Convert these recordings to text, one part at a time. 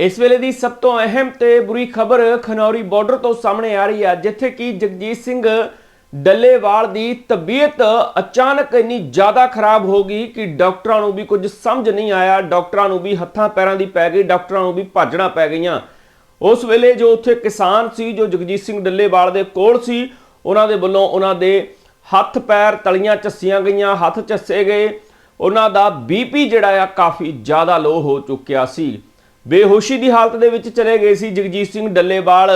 ਇਸ ਵੇਲੇ ਦੀ ਸਭ ਤੋਂ ਅਹਿਮ ਤੇ ਬੁਰੀ ਖਬਰ ਖਨੌਰੀ ਬਾਰਡਰ ਤੋਂ ਸਾਹਮਣੇ ਆ ਰਹੀ ਹੈ, ਜਿੱਥੇ ਕਿ ਜਗਜੀਤ ਸਿੰਘ ਡੱਲੇਵਾਲ ਦੀ ਤਬੀਅਤ ਅਚਾਨਕ ਇੰਨੀ ਜ਼ਿਆਦਾ ਖਰਾਬ ਹੋ ਗਈ ਕਿ ਡਾਕਟਰਾਂ ਨੂੰ ਵੀ ਕੁਝ ਸਮਝ ਨਹੀਂ ਆਇਆ, ਡਾਕਟਰਾਂ ਨੂੰ ਵੀ ਹੱਥਾਂ ਪੈਰਾਂ ਦੀ ਪੈ ਗਈ, ਡਾਕਟਰਾਂ ਨੂੰ ਵੀ ਭਾਜਣਾ ਪੈ ਗਈਆਂ। ਉਸ ਵੇਲੇ ਜੋ ਉੱਥੇ ਕਿਸਾਨ ਸੀ, ਜੋ ਜਗਜੀਤ ਸਿੰਘ ਡੱਲੇਵਾਲ ਦੇ ਕੋਲ ਸੀ, ਉਹਨਾਂ ਦੇ ਵੱਲੋਂ ਉਹਨਾਂ ਦੇ ਹੱਥ ਪੈਰ ਤਲੀਆਂ ਚੱਸੀਆਂ ਗਈਆਂ, ਹੱਥ ਚੱਸੇ ਗਏ। ਉਹਨਾਂ ਦਾ ਬੀਪੀ ਜਿਹੜਾ ਆ, ਕਾਫੀ ਜ਼ਿਆਦਾ ਲੋ ਹੋ ਚੁੱਕਿਆ ਸੀ। ਬੇਹੋਸ਼ੀ ਦੀ ਹਾਲਤ ਦੇ ਵਿੱਚ ਚਲੇ ਗਏ ਸੀ ਜਗਜੀਤ ਸਿੰਘ ਡੱਲੇਵਾਲ।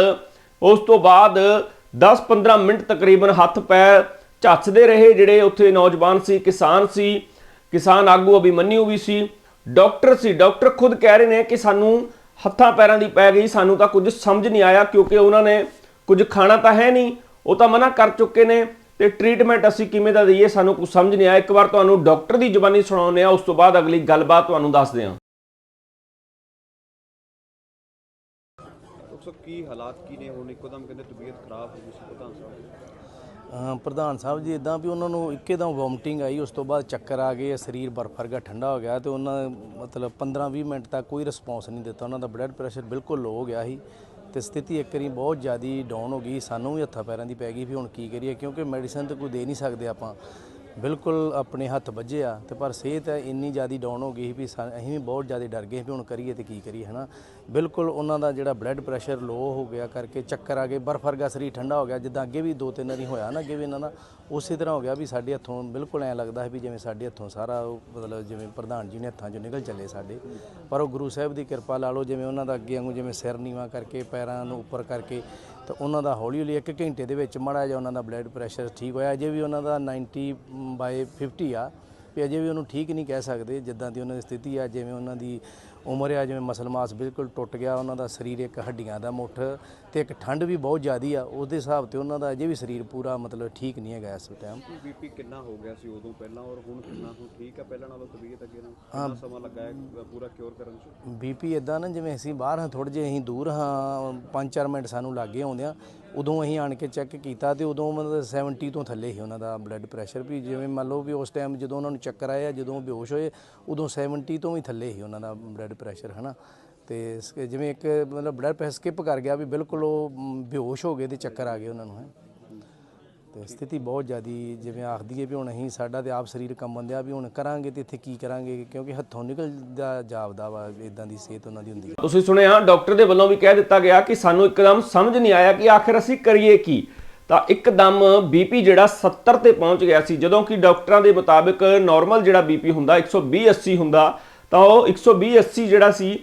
ਉਸ ਤੋਂ ਬਾਅਦ 10-15 ਮਿੰਟ ਤਕਰੀਬਨ ਹੱਥ ਪੈਰ ਝੱਸਦੇ ਰਹੇ, ਜਿਹੜੇ ਉੱਥੇ ਨੌਜਵਾਨ ਸੀ, ਕਿਸਾਨ ਸੀ, ਕਿਸਾਨ ਆਗੂ ਅਭਿਮਨਿਊ ਵੀ ਸੀ। ਡਾਕਟਰ ਸੀ, ਡਾਕਟਰ ਖੁਦ ਕਹਿ ਰਹੇ ਨੇ ਕਿ ਸਾਨੂੰ ਹੱਥਾਂ ਪੈਰਾਂ ਦੀ ਪੈ ਗਈ, ਸਾਨੂੰ ਤਾਂ ਕੁਝ ਸਮਝ ਨਹੀਂ ਆਇਆ, ਕਿਉਂਕਿ ਉਹਨਾਂ ਨੇ ਕੁਝ ਖਾਣਾ ਤਾਂ ਹੈ ਨਹੀਂ, ਉਹ ਤਾਂ ਮਨਾ ਕਰ ਚੁੱਕੇ ਨੇ ਤੇ ਟ੍ਰੀਟਮੈਂਟ ਅਸੀਂ ਕਿਵੇਂ ਦਾ ਦਈਏ ਸਾਨੂੰ ਕੁਝ ਸਮਝ ਨਹੀਂ ਆਇਆ। ਇੱਕ ਵਾਰ ਤੁਹਾਨੂੰ ਡਾਕਟਰ ਦੀ ਜ਼ੁਬਾਨੀ ਸੁਣਾਉਂਦੇ ਆ ਉਸ ਤੋਂ ਬਾਅਦ ਅਗਲੀ ਗੱਲਬਾਤ ਤੁਹਾਨੂੰ ਦੱਸਦੇ ਹਾਂ। ਡਾਕਟਰ ਸਾਹਿਬ ਕੀ ਹਾਲਾਤ ਕੀ ਨੇ? ਹੁਣ ਇੱਕੋਦਮ ਕਹਿੰਦੇ ਤਬੀਅਤ ਖਰਾਬ ਹੋ ਗਈ ਸੀ, ਪ੍ਰਧਾਨ ਸਾਹਿਬ ਪ੍ਰਧਾਨ ਸਾਹਿਬ ਜੀ ਇਦਾਂ ਵੀ ਉਹਨਾਂ ਨੂੰ ਇੱਕਦਮ ਵੋਮਟਿੰਗ ਆਈ, ਉਸ ਤੋਂ ਬਾਅਦ ਚੱਕਰ ਆ ਗਏ, ਸਰੀਰ ਬਰਫ ਵਰਗਾ ਠੰਡਾ ਹੋ ਗਿਆ ਤੇ ਉਹਨਾਂ ਮਤਲਬ 15-20 ਮਿੰਟ ਤੱਕ ਕੋਈ ਰਿਸਪੌਂਸ ਨਹੀਂ ਦਿੱਤਾ। ਉਹਨਾਂ ਦਾ ਬਲੱਡ ਪ੍ਰੈਸ਼ਰ ਬਿਲਕੁਲ ਲੋ ਹੋ ਗਿਆ ਸੀ ਤੇ ਸਥਿਤੀ ਇੱਕ ਵਾਰੀ ਬਹੁਤ ਜ਼ਿਆਦੀ ਡਾਊਨ ਹੋ ਗਈ। ਸਾਨੂੰ ਵੀ ਹੱਥਾਂ ਪੈਰਾਂ ਦੀ ਪੈ ਗਈ ਵੀ ਹੁਣ ਕੀ ਕਰੀਏ, ਕਿਉਂਕਿ ਮੈਡੀਸਨ ਤਾਂ ਕੋਈ ਦੇ ਨਹੀਂ ਸਕਦੇ ਆਪਾਂ। ਬਿਲਕੁਲ ਆਪਣੇ ਹੱਥ ਵੱਜਿਆ ਆ ਤੇ ਪਰ ਸਿਹਤ ਇੰਨੀ ਜ਼ਿਆਦੀ ਡਾਊਨ ਹੋ ਗਈ ਸੀ ਵੀ ਸਾ- ਅਸੀਂ ਵੀ ਬਹੁਤ ਜ਼ਿਆਦਾ ਡਰ ਗਏ ਵੀ ਹੁਣ ਕਰੀਏ ਤੇ ਕੀ ਕਰੀਏ, ਹਨਾ। ਬਿਲਕੁਲ ਉਹਨਾਂ ਦਾ ਜਿਹੜਾ ਬਲੱਡ ਪ੍ਰੈਸ਼ਰ ਲੋ ਹੋ ਗਿਆ ਕਰਕੇ ਚੱਕਰ ਆ ਗਏ, ਬਰਫ ਵਰਗਾ ਸਰੀਰ ਠੰਡਾ ਹੋ ਗਿਆ, ਜਿੱਦਾਂ ਅੱਗੇ ਵੀ ਦੋ ਤਿੰਨ ਵਾਰੀ ਹੋਇਆ ਨਾ ਅੱਗੇ ਵੀ ਇਹਨਾਂ ਦਾ, ਉਸੇ ਤਰ੍ਹਾਂ ਹੋ ਗਿਆ ਵੀ ਸਾਡੇ ਹੱਥੋਂ ਬਿਲਕੁਲ ਐਂ ਲੱਗਦਾ ਹੈ ਵੀ ਜਿਵੇਂ ਸਾਡੇ ਹੱਥੋਂ ਸਾਰਾ ਉਹ ਮਤਲਬ ਜਿਵੇਂ ਪ੍ਰਧਾਨ ਜੀ ਨੇ ਹੱਥਾਂ 'ਚੋਂ ਨਿਕਲ ਚੱਲੇ ਸਾਡੇ। ਪਰ ਉਹ ਗੁਰੂ ਸਾਹਿਬ ਦੀ ਕਿਰਪਾ ਲਾ ਲਓ, ਜਿਵੇਂ ਉਹਨਾਂ ਦਾ ਅੱਗੇ ਵਾਂਗੂ ਜਿਵੇਂ ਸਿਰ ਨੀਵਾ ਕਰਕੇ, ਪੈਰਾਂ ਨੂੰ ਉੱਪਰ ਕਰਕੇ ਤਾਂ ਉਹਨਾਂ ਦਾ ਹੌਲੀ ਹੌਲੀ ਇੱਕ ਘੰਟੇ ਦੇ ਵਿੱਚ ਮਾੜਾ ਜਿਹਾ ਉਹਨਾਂ ਦਾ ਬਲੱਡ ਪ੍ਰੈਸ਼ਰ ਠੀਕ ਹੋਇਆ। ਅਜੇ ਵੀ ਉਹਨਾਂ ਦਾ 90 ਬਾਈ 50 ਆ। ਵੀ ਅਜੇ ਵੀ ਉਹਨੂੰ ਠੀਕ ਨਹੀਂ ਕਹਿ ਸਕਦੇ ਜਿੱਦਾਂ ਦੀ ਉਹਨਾਂ ਦੀ ਸਥਿਤੀ ਆ, ਜਿਵੇਂ ਉਹਨਾਂ ਦੀ ਉਮਰ ਆ ਜਿਵੇਂ ਮਸਲ ਮਾਸ ਬਿਲਕੁਲ ਟੁੱਟ ਗਿਆ ਉਹਨਾਂ ਦਾ ਸਰੀਰ ਇੱਕ ਹੱਡੀਆਂ ਦਾ ਮੁੱਠ ਤੇ ਇੱਕ ਠੰਡ ਵੀ ਬਹੁਤ ਜ਼ਿਆਦੀ ਆ ਉਹਦੇ ਹਿਸਾਬ ਤੇ ਉਹਨਾਂ ਦਾ ਅਜੇ ਵੀ ਸਰੀਰ ਪੂਰਾ ਮਤਲਬ ਠੀਕ ਨਹੀਂ ਹੈਗਾ ਇਸ ਟਾਈਮ ਬੀਪੀ ਕਿੰਨਾ ਹੋ ਗਿਆ ਸੀ ਉਦੋਂ ਪਹਿਲਾਂ ਔਰ ਹੁਣ ਕਿੰਨਾ ਹੁਣ ਠੀਕ ਹੈ ਪਹਿਲਾਂ ਨਾਲੋਂ ਤਬੀਅਤ ਅੱਗੇ ਨਾਲੋਂ? ਕਿੰਨਾ ਸਮਾਂ ਲੱਗਾ ਹੈ ਪੂਰਾ ਕਿਉਰ ਕਰਨ 'ਚ? ਬੀਪੀ ਇਦਾਂ ਨਾ ਜਿਵੇਂ ਅਸੀਂ ਬਾਹਰ ਹਾਂ ਥੋੜੇ ਜਿਹੇ ਅਸੀਂ ਦੂਰ ਹਾਂ 5-4 ਮਿੰਟ ਸਾਨੂੰ ਲੱਗੇ ਆਉਂਦਿਆਂ ਉਦੋਂ ਅਸੀਂ ਆਣ ਕੇ ਚੈੱਕ ਕੀਤਾ ਤੇ ਉਦੋਂ ਮਤਲਬ 70 ਤੋਂ ਥੱਲੇ ਸੀ ਉਹਨਾਂ ਦਾ ਬਲੱਡ ਪ੍ਰੈਸ਼ਰ ਵੀ ਜਿਵੇਂ ਮੰਨ ਲਓ ਵੀ ਉਸ ਟਾਈਮ ਜਦੋਂ ਉਹਨਾਂ ਨੂੰ ਚੱਕਰ ਆਇਆ ਜਦੋਂ ਉਹ ਬੇਹੋਸ਼ ਹੋਏ ਉਦੋਂ 70 ਤੋਂ ਵੀ ਥੱਲੇ ਸੀ ਉਹਨਾਂ ਦਾ ਬਲੱਡ ਪ੍ਰੈਸ਼ਰ ਹਨਾ? ਤੇ ਇਸ- ਜਿਵੇਂ ਇੱਕ ਮਤਲਬ ਬਲੱਡ ਪ੍ਰੈਸ਼ਰ ਸਕਿਪ ਕਰ ਗਿਆ ਵੀ ਬਿਲਕੁਲ ਉਹ ਮ, ਬੇਹੋਸ਼ ਹੋ ਗਏ ਤੇ ਚੱਕਰ ਆ ਗਏ ਉਹਨਾਂ ਨੂੰ ਹੈ? ਤੇ ਸਥਿਤੀ ਬਹੁਤ ਜ਼ਿਆਦੀ ਜਿਵੇਂ ਆਖਦੀ ਹੈ ਵੀ ਹੁਣ ਅਸੀਂ ਸਾਡਾ ਤੇ ਆਪ ਸਰੀਰ ਕੰਬਣ ਦਿਆ ਵੀ ਹੁਣ ਕਰਾਂਗੇ ਤੇ ਇੱਥੇ ਕੀ ਕਰਾਂਗੇ, ਕਿਉਂਕਿ ਹੱਥੋਂ ਨਿਕਲਦਾ ਜਾਪਦਾ ਵਾ ਇਦਾਂ ਦੀ ਸਿਹਤ ਉਹਨਾਂ ਦੀ ਹੁੰਦੀ ਹੈ। ਤੁਸੀਂ ਸੁਣਿਆ, ਡਾਕਟਰ ਦੇ ਵੱਲੋਂ ਵੀ ਕਹਿ ਦਿੱਤਾ ਗਿਆ ਕਿ ਸਾਨੂੰ ਇੱਕਦਮ ਸਮਝ ਨਹੀਂ ਆਇਆ ਕਿ ਆਖਿਰ ਅਸੀਂ ਕਰੀਏ ਕੀ। ਤਾਂ ਇੱਕਦਮ ਬੀਪੀ ਜਿਹੜਾ 70 ਤੇ ਪਹੁੰਚ ਗਿਆ ਸੀ, ਜਦੋਂ ਕਿ ਡਾਕਟਰਾਂ ਦੇ ਮੁਤਾਬਿਕ ਨਾਰਮਲ ਜਿਹੜਾ ਬੀਪੀ ਹੁੰਦਾ 120 80 ਹੁੰਦਾ, ਤਾਂ ਉਹ 120 80 ਜਿਹੜਾ ਸੀ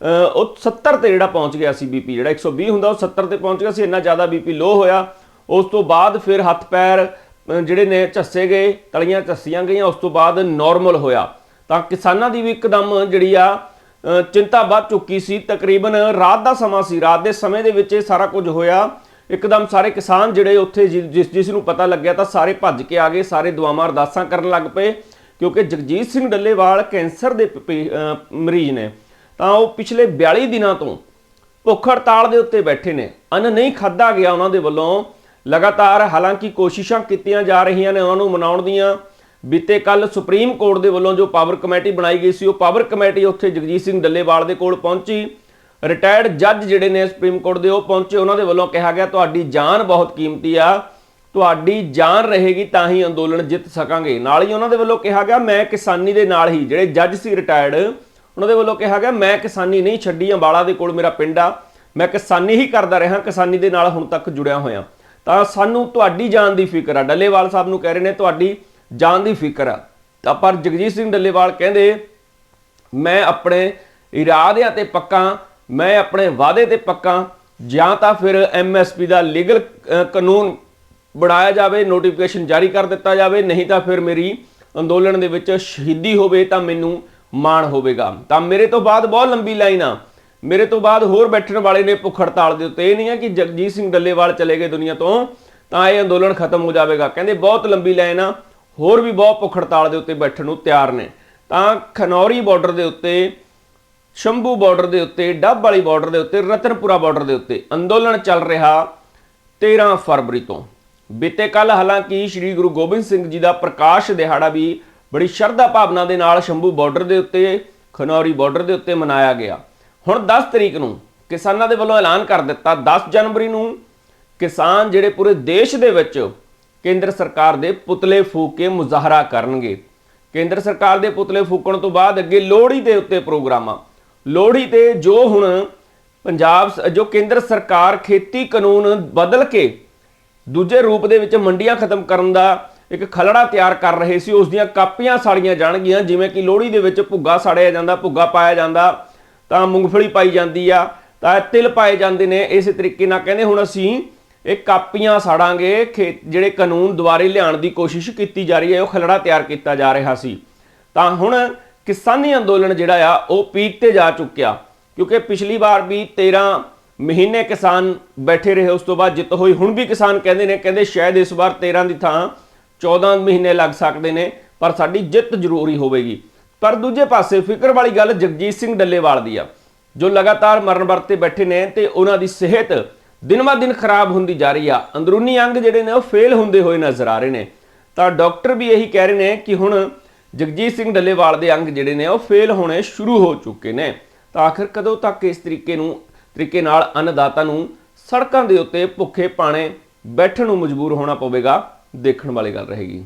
ਉਹ 70 ਤੇ ਜਿਹੜਾ ਪਹੁੰਚ ਗਿਆ ਸੀ ਬੀਪੀ ਜਿਹੜਾ 120 ਹੁੰਦਾ, ਉਹ 70 ਤੇ ਪਹੁੰਚ ਗਿਆ ਸੀ, ਇੰਨਾ ਜ਼ਿਆਦਾ ਬੀਪੀ ਲੋ ਹੋਇਆ। ਉਸ ਤੋਂ ਬਾਅਦ ਫਿਰ ਹੱਥ ਪੈਰ ਜਿਹੜੇ ਨੇ ਝੱਸੇ ਗਏ ਤਲੀਆਂ ਝੱਸੀਆਂ ਗਈਆਂ, ਉਸ ਤੋਂ ਬਾਅਦ ਨਾਰਮਲ ਹੋਇਆ। ਤਾਂ ਕਿਸਾਨਾਂ ਦੀ ਵੀ ਇੱਕਦਮ ਜਿਹੜੀ ਆ ਚਿੰਤਾ ਵੱਧ ਚੁੱਕੀ ਸੀ। ਤਕਰੀਬਨ ਰਾਤ ਦਾ ਸਮਾਂ ਸੀ। ਰਾਤ ਦੇ ਸਮੇਂ ਦੇ ਵਿੱਚ ਇਹ ਸਾਰਾ ਕੁਝ ਹੋਇਆ। ਇੱਕਦਮ ਸਾਰੇ ਕਿਸਾਨ ਜਿਹੜੇ ਉੱਥੇ ਜਿ- ਜਿਸ ਜਿਸ ਨੂੰ ਪਤਾ ਲੱਗਿਆ ਤਾਂ ਸਾਰੇ ਭੱਜ ਕੇ ਆ ਗਏ। ਸਾਰੇ ਦੁਆਵਾਂ ਅਰਦਾਸਾਂ ਕਰਨ ਲੱਗ ਪਏ, ਕਿਉਂਕਿ ਜਗਜੀਤ ਸਿੰਘ ਡੱਲੇਵਾਲ ਕੈਂਸਰ ਦੇ ਮਰੀਜ਼ ਨੇ। ਤਾਂ ਉਹ ਪਿਛਲੇ 42 ਦਿਨਾਂ ਤੋਂ ਭੁੱਖ ਹੜਤਾਲ ਦੇ ਉੱਤੇ ਬੈਠੇ ਨੇ। ਅੰਨ ਨਹੀਂ ਖਾਦਾ ਗਿਆ ਉਹਨਾਂ ਦੇ ਵੱਲੋਂ। ਲਗਾਤਾਰ ਹਾਲਾਂਕਿ ਕੋਸ਼ਿਸ਼ਾਂ ਕੀਤੀਆਂ ਜਾ ਰਹੀਆਂ ਨੇ ਉਹਨਾਂ ਨੂੰ ਮਨਾਉਣ ਦੀਆਂ, ਬੀਤੇ ਕੱਲ ਸੁਪਰੀਮ ਕੋਰਟ ਦੇ ਵੱਲੋਂ ਜੋ ਪਾਵਰ ਕਮੇਟੀ ਬਣਾਈ ਗਈ ਸੀ, ਉਹ ਪਾਵਰ ਕਮੇਟੀ ਉੱਥੇ ਜਗਜੀਤ ਸਿੰਘ ਡੱਲੇਵਾਲ ਦੇ ਕੋਲ ਪਹੁੰਚੀ। ਰਿਟਾਇਰਡ ਜੱਜ ਜਿਹੜੇ ਨੇ ਸੁਪਰੀਮ ਕੋਰਟ ਦੇ, ਉਹ ਪਹੁੰਚੇ। ਉਹਨਾਂ ਦੇ ਵੱਲੋਂ ਕਿਹਾ ਗਿਆ, ਤੁਹਾਡੀ ਜਾਨ ਬਹੁਤ ਕੀਮਤੀ ਆ। ਤੁਹਾਡੀ ਜਾਨ ਰਹੇਗੀ ਤਾਂ ਹੀ ਅੰਦੋਲਨ ਜਿੱਤ ਸਕਾਂਗੇ। ਨਾਲ ਹੀ ਉਹਨਾਂ ਦੇ ਵੱਲੋਂ ਕਿਹਾ ਗਿਆ, ਮੈਂ ਕਿਸਾਨੀ ਦੇ ਨਾਲ ਹੀ, ਜਿਹੜੇ ਜੱਜ ਸੀ ਰਿਟਾਇਰਡ, ਉਹਨਾਂ ਦੇ ਵੱਲੋਂ ਕਿਹਾ ਗਿਆ, ਮੈਂ ਕਿਸਾਨੀ ਨਹੀਂ ਛੱਡੀ। ਅੰਬਾਲਾ ਦੇ ਕੋਲ ਮੇਰਾ ਪਿੰਡ ਆ। ਮੈਂ ਕਿਸਾਨੀ ਹੀ ਕਰਦਾ ਰਿਹਾ, ਕਿਸਾਨੀ ਦੇ ਨਾਲ ਹੁਣ ਤੱਕ ਜੁੜਿਆ ਹੋਇਆ। ਤਾਂ ਸਾਨੂੰ ਤੁਹਾਡੀ ਜਾਨ ਦੀ ਫਿਕਰ ਆ। ਡੱਲੇਵਾਲ ਸਾਹਿਬ ਨੂੰ ਕਹਿ ਰਹੇ ਨੇ ਤੁਹਾਡੀ ਜਾਨ ਦੀ ਫਿਕਰ ਆ। ਤਾਂ ਪਰ ਜਗਜੀਤ ਸਿੰਘ ਡੱਲੇਵਾਲ ਕਹਿੰਦੇ, ਮੈਂ ਆਪਣੇ ਇਰਾਦਿਆਂ ਤੇ ਪੱਕਾ, ਮੈਂ ਆਪਣੇ ਵਾਅਦੇ ਤੇ ਪੱਕਾ, ਜਾਂ ਤਾਂ ਫਿਰ ਐਮਐਸਪੀ ਦਾ ਲੀਗਲ ਕਾਨੂੰਨ ਬਣਾਇਆ ਜਾਵੇ, ਨੋਟੀਫਿਕੇਸ਼ਨ ਜਾਰੀ ਕਰ ਦਿੱਤਾ ਜਾਵੇ, ਨਹੀਂ ਤਾਂ ਫਿਰ ਮੇਰੀ ਅੰਦੋਲਨ ਦੇ ਵਿੱਚ ਸ਼ਹੀਦੀ ਹੋਵੇ ਤਾਂ ਮੈਨੂੰ ਮਾਣ ਹੋਵੇਗਾ। ਤਾਂ ਮੇਰੇ ਤੋਂ ਬਾਅਦ ਬਹੁਤ ਲੰਬੀ ਲਾਈਨ ਆ। ਮੇਰੇ ਤੋਂ ਬਾਅਦ ਹੋਰ ਬੈਠਣ ਵਾਲੇ ਨੇ ਭੁੱਖ ਹੜਤਾਲ ਦੇ ਉੱਤੇ। ਇਹ ਨਹੀਂ ਹੈ ਕਿ ਜਗਜੀਤ ਸਿੰਘ ਡੱਲੇਵਾਲ ਚਲੇ ਗਏ ਦੁਨੀਆ ਤੋਂ, ਤਾਂ ਇਹ ਅੰਦੋਲਨ ਖਤਮ ਹੋ ਜਾਵੇਗਾ। ਕਹਿੰਦੇ ਬਹੁਤ ਲੰਬੀ ਲਾਈਨ ਆ, ਹੋਰ ਵੀ ਬਹੁਤ ਭੁੱਖ ਹੜਤਾਲ ਦੇ ਉੱਤੇ ਬੈਠਣ ਨੂੰ ਤਿਆਰ ਨੇ। ਤਾਂ ਖਨੌਰੀ ਬਾਰਡਰ ਦੇ ਉੱਤੇ, ਸ਼ੰਭੂ ਬਾਰਡਰ ਦੇ ਉੱਤੇ, ਡੱਬ ਵਾਲੀ ਬਾਰਡਰ ਦੇ ਉੱਤੇ, ਰਤਨਪੁਰਾ ਬਾਰਡਰ ਦੇ ਉੱਤੇ ਅੰਦੋਲਨ ਚੱਲ ਰਿਹਾ 13 ਫਰਵਰੀ ਤੋਂ। ਬੀਤੇ ਕੱਲ ਹਾਲਾਂਕਿ ਸ੍ਰੀ ਗੁਰੂ ਗੋਬਿੰਦ ਸਿੰਘ ਜੀ ਦਾ ਪ੍ਰਕਾਸ਼ ਦਿਹਾੜਾ ਵੀ ਬੜੀ ਸ਼ਰਧਾ ਭਾਵਨਾ ਦੇ ਨਾਲ ਸ਼ੰਭੂ ਬਾਰਡਰ ਦੇ ਉੱਤੇ, ਖਨੌਰੀ ਬਾਰਡਰ ਦੇ ਉੱਤੇ ਮਨਾਇਆ ਗਿਆ। ਹੁਣ 10 ਤਰੀਕ ਨੂੰ ਕਿਸਾਨਾਂ ਦੇ ਵੱਲੋਂ ਐਲਾਨ ਕਰ ਦਿੱਤਾ 10 ਜਨਵਰੀ ਨੂੰ ਕਿਸਾਨ ਜਿਹੜੇ ਪੂਰੇ ਦੇਸ਼ ਦੇ ਵਿੱਚ ਕੇਂਦਰ ਸਰਕਾਰ ਦੇ ਪੁਤਲੇ ਫੂਕ ਕੇ ਮੁਜ਼ਾਹਰਾ ਕਰਨਗੇ। ਕੇਂਦਰ ਸਰਕਾਰ ਦੇ ਪੁਤਲੇ ਫੂਕਣ ਤੋਂ ਬਾਅਦ ਅੱਗੇ ਲੋਹੜੀ ਦੇ ਉੱਤੇ ਪ੍ਰੋਗਰਾਮਾਂ ਲੋਹੜੀ ਤੇ ਜੋ ਹੁਣ ਪੰਜਾਬ ਸ- ਜੋ ਕੇਂਦਰ ਸਰਕਾਰ ਖੇਤੀ ਕਾਨੂੰਨ ਬਦਲ ਕੇ ਦੂਜੇ ਰੂਪ ਦੇ ਵਿੱਚ ਮੰਡੀਆਂ ਖਤਮ ਕਰਨ ਦਾ ਇੱਕ ਖਲੜਾ ਤਿਆਰ ਕਰ ਰਹੇ ਸੀ, ਉਸ ਦੀਆਂ ਕਾਪੀਆਂ ਸਾੜੀਆਂ ਜਾਣਗੀਆਂ, ਜਿਵੇਂ ਕਿ ਲੋਹੜੀ ਦੇ ਵਿੱਚ ਭੁੱਗਾ ਸਾੜਿਆ ਜਾਂਦਾ, ਭੁੱਗਾ ਪਾਇਆ ਜਾਂਦਾ। ਤਾਂ ਮੂੰਗਫਲੀ ਪਾਈ ਜਾਂਦੀ ਆ, ਤਾਂ ਤਿਲ ਪਾਏ ਜਾਂਦੇ ਨੇ, ਇਸੇ ਤਰੀਕੇ ਨਾਲ ਕਹਿੰਦੇ ਹੁਣ ਅਸੀਂ ਇਹ ਕਾਪੀਆਂ ਸਾੜਾਂਗੇ ਖੇ- ਜਿਹੜੇ ਕਾਨੂੰਨ ਦੁਆਰੇ ਲਿਆਉਣ ਦੀ ਕੋਸ਼ਿਸ਼ ਕੀਤੀ ਜਾ ਰਹੀ ਹੈ, ਉਹ ਖਲੜਾ ਤਿਆਰ ਕੀਤਾ ਜਾ ਰਿਹਾ ਸੀ। ਤਾਂ ਹੁਣ ਕਿਸਾਨੀ ਅੰਦੋਲਨ ਜਿਹੜਾ ਆ, ਉਹ ਪੀਕ ਤੇ ਜਾ ਚੁੱਕਿਆ, ਕਿਉਂਕਿ ਪਿਛਲੀ ਵਾਰ ਵੀ 13 ਮਹੀਨੇ ਕਿਸਾਨ ਬੈਠੇ ਰਹੇ, ਉਸ ਤੋਂ ਬਾਅਦ ਜਿੱਤ ਹੋਈ। ਹੁਣ ਵੀ ਕਿਸਾਨ ਕਹਿੰਦੇ ਨੇ, ਕਹਿੰਦੇ ਸ਼ਾਇਦ ਇਸ ਵਾਰ 13 ਦੀ ਥਾਂ 14 ਮਹੀਨੇ ਲੱਗ ਸਕਦੇ ਨੇ, ਪਰ ਸਾਡੀ ਜਿੱਤ ਜ਼ਰੂਰੀ ਹੋਵੇਗੀ। ਪਰ ਦੂਜੇ ਪਾਸੇ ਫਿਕਰ ਵਾਲੀ ਗੱਲ ਜਗਜੀਤ ਸਿੰਘ ਡੱਲੇਵਾਲ ਦੀ ਆ, ਜੋ ਲਗਾਤਾਰ ਮਰਨ ਵਰਤੇ ਬੈਠੇ ਨੇ ਤੇ ਉਹਨਾਂ ਦੀ ਸਿਹਤ ਦਿਨ-ਬਾ ਦਿਨ ਖਰਾਬ ਹੁੰਦੀ ਜਾ ਰਹੀ ਆ। ਅੰਦਰੂਨੀ ਅੰਗ ਜਿਹੜੇ ਨੇ ਉਹ ਫੇਲ ਹੁੰਦੇ ਹੋਏ ਨਜ਼ਰ ਆ ਰਹੇ ਨੇ। ਤਾਂ ਡਾਕਟਰ ਵੀ ਇਹੀ ਕਹਿ ਰਹੇ ਨੇ ਕਿ ਹੁਣ ਜਗਜੀਤ ਸਿੰਘ ਡੱਲੇਵਾਲ ਦੇ ਅੰਗ ਜਿਹੜੇ ਨੇ ਉਹ ਫੇਲ ਹੋਣੇ ਸ਼ੁਰੂ ਹੋ ਚੁੱਕੇ ਨੇ। ਤਾਂ ਆਖਿਰ ਕਦੋਂ ਤੱਕ ਇਸ ਤਰੀਕੇ ਨੂੰ, ਤਰੀਕੇ ਨਾਲ ਅੰਨਦਾਤਾ ਨੂੰ ਸੜਕਾਂ ਦੇ ਉੱਤੇ ਭੁੱਖੇ ਪਾਣੇ ਬੈਠਣ ਨੂੰ ਮਜਬੂਰ ਹੋਣਾ ਪਵੇਗਾ, ਦੇਖਣ ਵਾਲੀ ਗੱਲ ਰਹੇਗੀ।